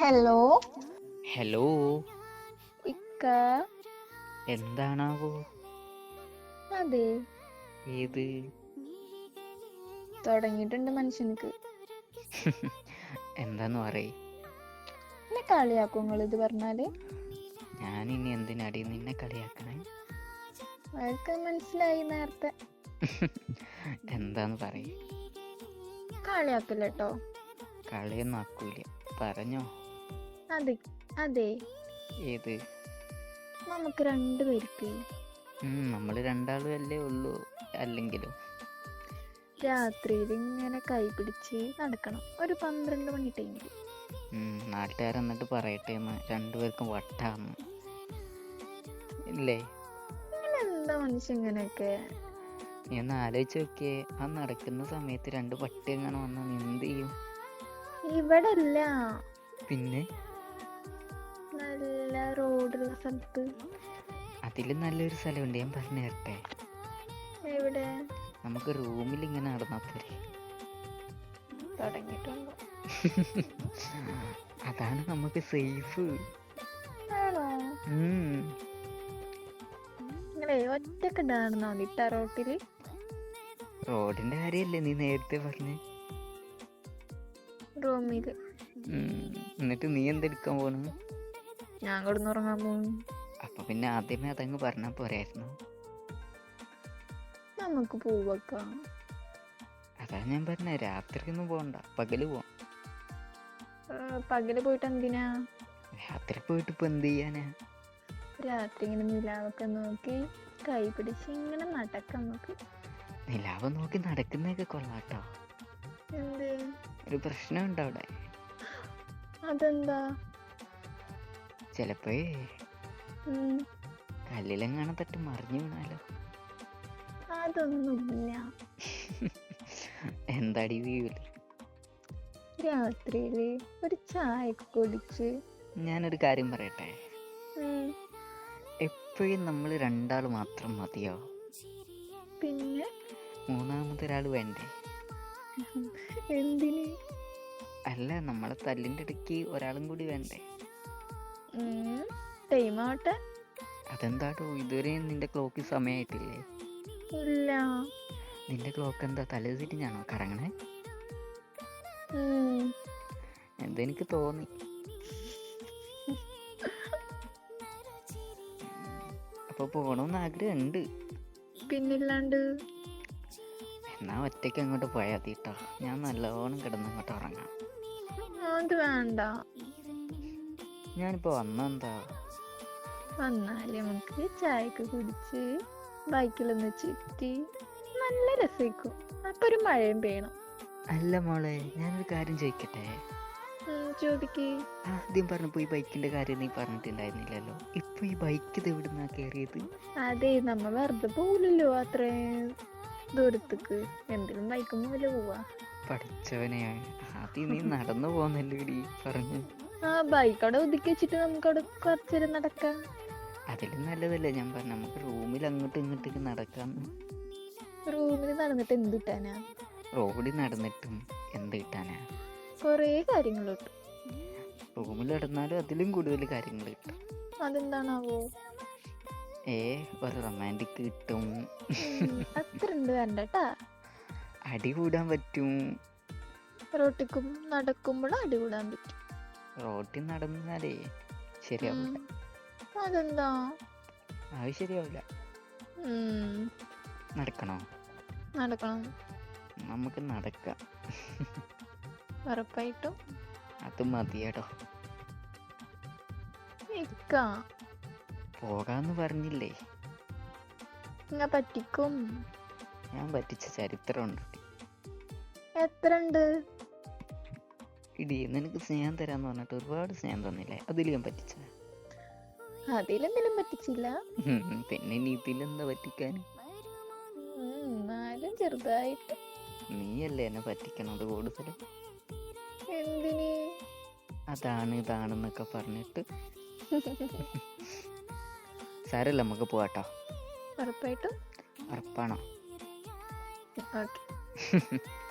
Hello hello ഇക്ക? എന്താണാവോ? അതെ. ഏത്? തുടങ്ങിയിട്ടുണ്ട് മനുഷ്യനക്ക്. എന്താന്ന് പറയ. എന്നെ കളിയാക്കും നിങ്ങൾ ഇത് പറഞ്ഞാൽ. ഞാൻ ഇനി എന്തിനടി നിന്നെ കളിയാക്കണേ? അതൊക്കെ മനസ്സിലായി നേരത്തെ. എന്താന്ന് പറയ. കളിയാക്കില്ല കേട്ടോ കളിയൊന്നും ആക്കൂല. പറഞ്ഞോ. അതെ അതെ. ഏത്? നമുക്ക് രണ്ടുപേർക്ക് നമ്മൾ രണ്ടാളും അല്ലേ ഉള്ളൂ അല്ലെങ്കിലും? രാത്രിയിൽ ഇങ്ങനെ കൈ പിടിച്ച് നടക്കണം. ഒരു പന്ത്രണ്ട് മണി ടൈമിൽ നാട്ടുകാർ എന്നിട്ട് പറയട്ടെ എന്ന്. രണ്ടുപേർക്കും വട്ടാന്ന്. ഇല്ലേ? എന്താ മനുഷ്യൻ ഇങ്ങനെയൊക്കെ? ഒന്ന് ആലോചിച്ച് നോക്കിയേ. ആ നടക്കുന്ന സമയത്ത് രണ്ട് പട്ടി എങ്ങനെ വന്നാൽ എന്ത് ചെയ്യും? ഇവിടെ പിന്നെ? നല്ല റോഡുള്ള സ്ഥലത്ത്. അതിലും നല്ലൊരു സ്ഥലമുണ്ട് ഞാൻ പറഞ്ഞു തരട്ടെ എവിടെ? നമുക്ക് റൂമിൽ ഇങ്ങനെ നടന്നാൽ പോരെ. തുടങ്ങിയിട്ടുണ്ടോ. അതാണ് നമുക്ക് സേഫ്. ആണോ. നിങ്ങളെ ഒറ്റയ്ക്ക് ഉണ്ടായിരുന്നോ മതി റോട്ടിൽ. റോഡിന്റെ കാര്യല്ലേ നീ നേരത്തെ പറഞ്ഞ. റൂമിൽ. എന്നിട്ട് നീ എന്തെടുക്കാൻ പോണു? ഞാൻ കിടന്നുറങ്ങാൻ പോകും അപ്പൊ പിന്നെ ആദ്യമേ അതങ്ങ് പറഞ്ഞ പോരായിരുന്നു. നമുക്ക് പോവക്കാം. അതാ ഞാൻ പറഞ്ഞ രാത്രി ഒന്നും പോകണ്ട പകൽ പോവാം. പകൽ പോയിട്ട് എന്തിനാ? രാത്രി പോയിട്ട് ഇപ്പൊ എന്ത് ചെയ്യാനാ? രാത്രി ഇങ്ങനെ നിലാവൊക്കെ നോക്കി കൈ പിടിച്ച് ഇങ്ങനെ നടക്കാം നമുക്ക് നിലാവ് നോക്കി നടക്കുന്നൊക്കെ കൊള്ളാട്ടോ. എന്ത്? ഒരു ഉണ്ടോ അവിടെ. അതെന്താ? ചിലപ്പോഴേ ഉം, കല്ലിലെങ്ങാനും തട്ട് മറിഞ്ഞു വീണാലോ? അതൊന്നുമില്ല. എന്താടി വീവിൽ രാത്രിയിൽ ഒരു ചായ കുടിച്ച്. ഞാനൊരു കാര്യം പറയട്ടെ? എപ്പോഴും നമ്മൾ രണ്ടാൾ മാത്രം മതിയോ? പിന്നെ? മൂന്നാമതൊരാൾ വേണ്ടേ? എന്തിന്? അല്ല നമ്മളെ തല്ലിന്റെ ഇടയ്ക്ക് ഒരാളും കൂടി വേണ്ടേ? ടൈം ആവട്ടെ. അതെന്താടോ? ഇതുവരെ നിന്റെ ക്ലോക്ക് സമയമായിട്ടില്ലേ ഇല്ല. നിന്റെ ക്ലോക്ക് എന്താ തലേ തിരിഞ്ഞാണോ കറങ്ങണേ? എന്തെനിക്ക് തോന്നി. അപ്പൊ പോണമെന്ന് ആഗ്രഹമുണ്ട് പിന്നില്ലാണ്ട്. എന്നാ ഒറ്റയ്ക്ക് അങ്ങോട്ട് പോയാൽ തീട്ടാ ഞാൻ നല്ലോണം കിടന്ന് അങ്ങോട്ട് ഉറങ്ങാം. അത് വേണ്ട. ഞാനിപ്പോ വന്നെന്താ? വന്നാലേ നമുക്ക് ചായക്ക് കുടിച്ച് ബൈക്കിലൊന്ന് ചുറ്റി നല്ല രസിക്കും. അപ്പൊ ഒരു മഴയും പെയ്യണം. അല്ല മോളെ ഞാനൊരു കാര്യം ചോദിക്കട്ടെ ചോദിക്ക്. ആദ്യം പറഞ്ഞപ്പോ ഈ ബൈക്കിന്റെ കാര്യം നീ പറഞ്ഞിട്ടുണ്ടായിരുന്നില്ലല്ലോ. ഇപ്പൊ ഈ ബൈക്ക് ഇത് എവിടുന്നാ കേറിയത്? അതെ നമ്മ വെറുതെ പോകില്ലല്ലോ അത്രയും ദൂരത്തേക്ക്. എന്തിനും ബൈക്കും പോലെ പോവാ. പഠിച്ചവനെയാണ്. ആദ്യം നീ നടന്നു പോന്നല്ലേ പറഞ്ഞു ആ ബൈക്ക് അവിടെ ഒതുക്കി വെച്ചിട്ട് നമുക്ക് അവിടെ കുറച്ചേരം നടക്കാം. അതിലും നല്ലതല്ലേ ഞാൻ പറഞ്ഞു നമുക്ക് റൂമിൽ അങ്ങോട്ടും ഇങ്ങോട്ടേക്ക് നടക്കാം. റൂമിൽ നടന്നിട്ട് എന്ത് കിട്ടാനാ? റോഡിൽ നടന്നിട്ടും എന്ത് കിട്ടാനാ? കൊറേ കാര്യങ്ങൾ കിട്ടും റൂമിൽ നടന്നാലും അതിലും കൂടുതൽ കാര്യങ്ങൾ കിട്ടും. അതെന്താണാവോ? ഏ ഒരു റൊമാന്റിക് കിട്ടും. അത്ര ഉണ്ട് വേണ്ടട്ടാ. അടി കൂടാൻ പറ്റും. റോട്ടിക്കും നടക്കുമ്പോൾ അടികൂടാൻ പറ്റും. റോട്ടിൽ നടന്നാലേ ശരിയാവില്ല അതെന്താ? അത് ശരിയാവില്ല നടക്കണോ? നടക്കണം. നമുക്ക് നടക്കാം. ഉറപ്പായിട്ടും. അത് മതിയടോ. പോകാന്ന് പറഞ്ഞില്ലേ? പറ്റിക്കും. ഞാൻ പറ്റിച്ച ചരിത്രമുണ്ട്. എത്ര ഉണ്ട് ഇടി നിനക്ക് സ്നേഹം തരാന്ന് പറഞ്ഞിട്ട് ഒരുപാട് സ്നേഹം തന്നില്ലേ? അതിലും പറ്റിച്ച? അതിലെന്തെങ്കിലും പറ്റിച്ചില്ല. പിന്നെ നീ ഇതിലെന്താ പറ്റിക്കാൻ? എന്നാലും ചെറുതായിട്ട്. നീയല്ലേ എന്നെ പറ്റിക്കണത് കൂടുതൽ? എന്തിന്? അതാണ് ഇതാണെന്നൊക്കെ പറഞ്ഞിട്ട്. സാരല്ല നമുക്ക് പോവാട്ടോ. ഉറപ്പായിട്ടും. ഉറപ്പാണോ? ഓക്കെ.